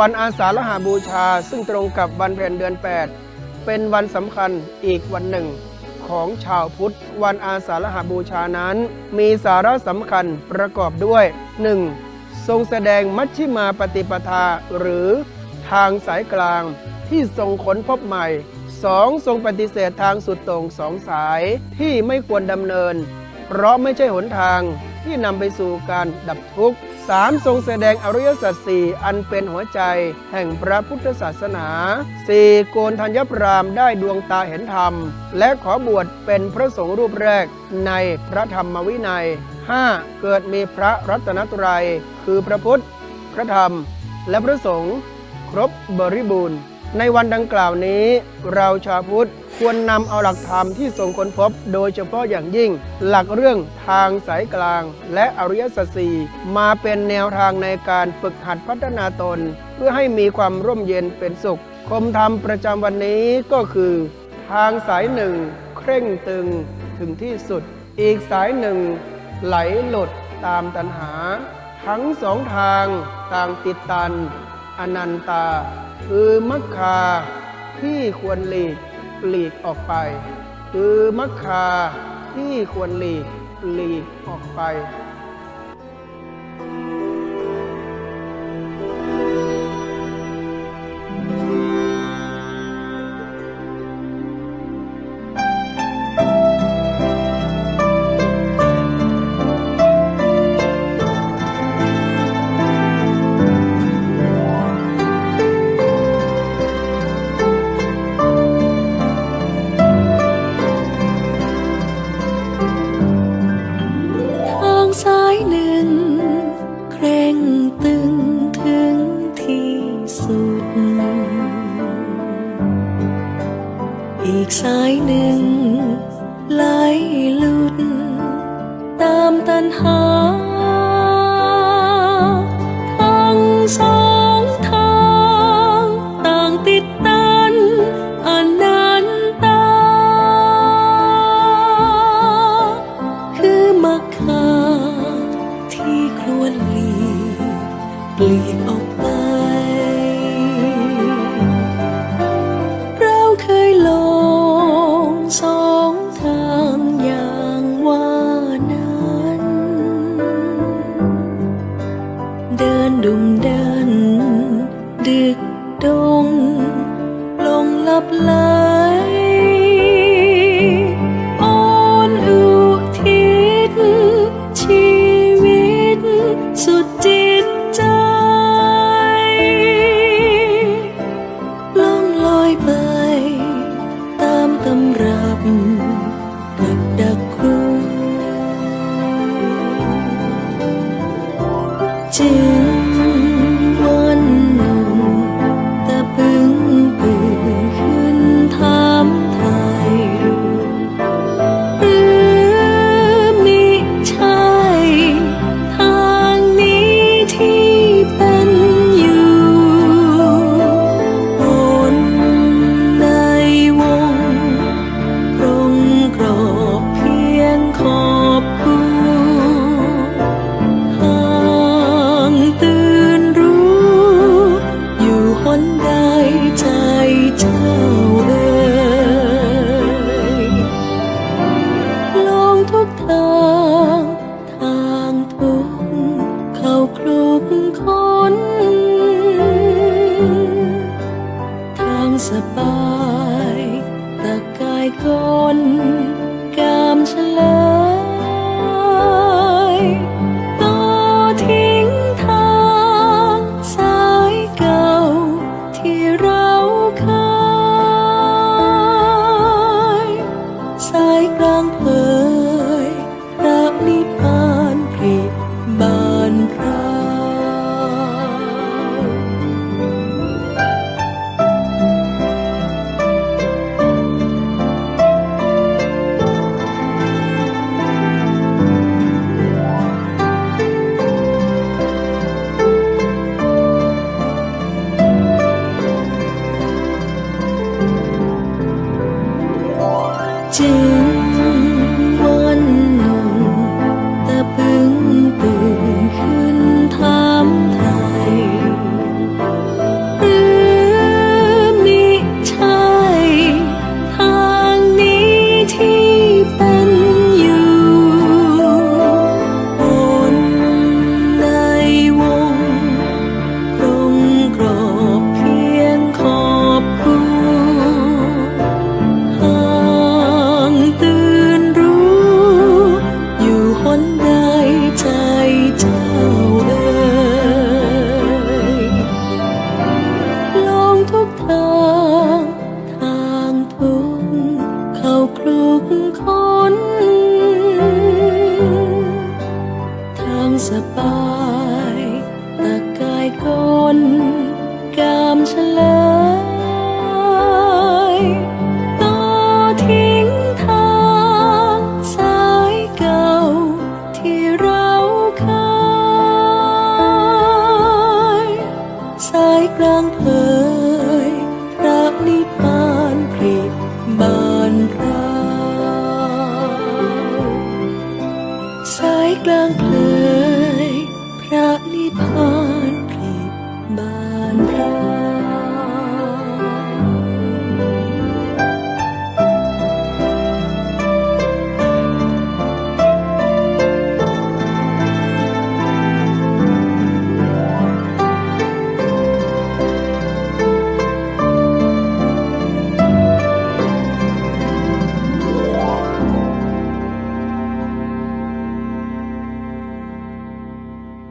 วันอาสาฬหาบูชา ซึ่งตรงกับวันเพ็ญเดือน 8 เป็นวันสำคัญอีกวันหนึ่ง ของชาวพุทธ วันอาสาฬหาบูชานั้น มีสาระสำคัญประกอบด้วย 1. ทรงแสดงมัชชิมาปฏิปทา หรือทางสายกลางที่ทรงค้นพบใหม่ 2. ทรงปฏิเสธทางสุดต่งสองสายที่ไม่ควรดำเนิน เพราะไม่ใช่หนทางที่นำไปสู่การดับทุกข์ 3. ทรงแสดงอริยสัจสี่อันเป็นหัวใจแห่งพระพุทธศาสนา 4. โกนธัญพรามได้ดวงตาเห็นธรรม และขอบวชเป็นพระสงฆ์รูปแรกในพระธรรมวินัย 5. เกิดมีพระรัตนตรัย คือพระพุทธ พระธรรม และพระสงฆ์ครบบริบูรณ์ ในวันดังกล่าวนี้เราชาวพุทธ ควรนำเอาหลักธรรมที่ทรงค้นพบ โดยเฉพาะอย่างยิ่ง หลักเรื่องทางสายกลาง และอริยสัจสี่มาเป็นแนวทางในการฝึกหัดพัฒนาตน เพื่อให้มีความร่มเย็นเป็นสุข คมธรรมประจำวันนี้ก็คือ ทางสายหนึ่ง เคร่งตึงถึงที่สุด อีกสายหนึ่ง ไหลหลดตามตัณหา ทั้งสองทางต่างติดตัน อนันตา คือมัคคาที่ควรหลีก หลีกออกไป คือมัคคาที่ควรหลีกหลีกออกไป อีกสายหนึ่งไหลหลุด ตามตันหา ทั้งสองทางต่างติดตันอนันตา คือมักคาที่ควรหลีกปลีกออก ดุมเดิน ดึกดง ลงลับลา คลุมคน ทางสบาย 街 ส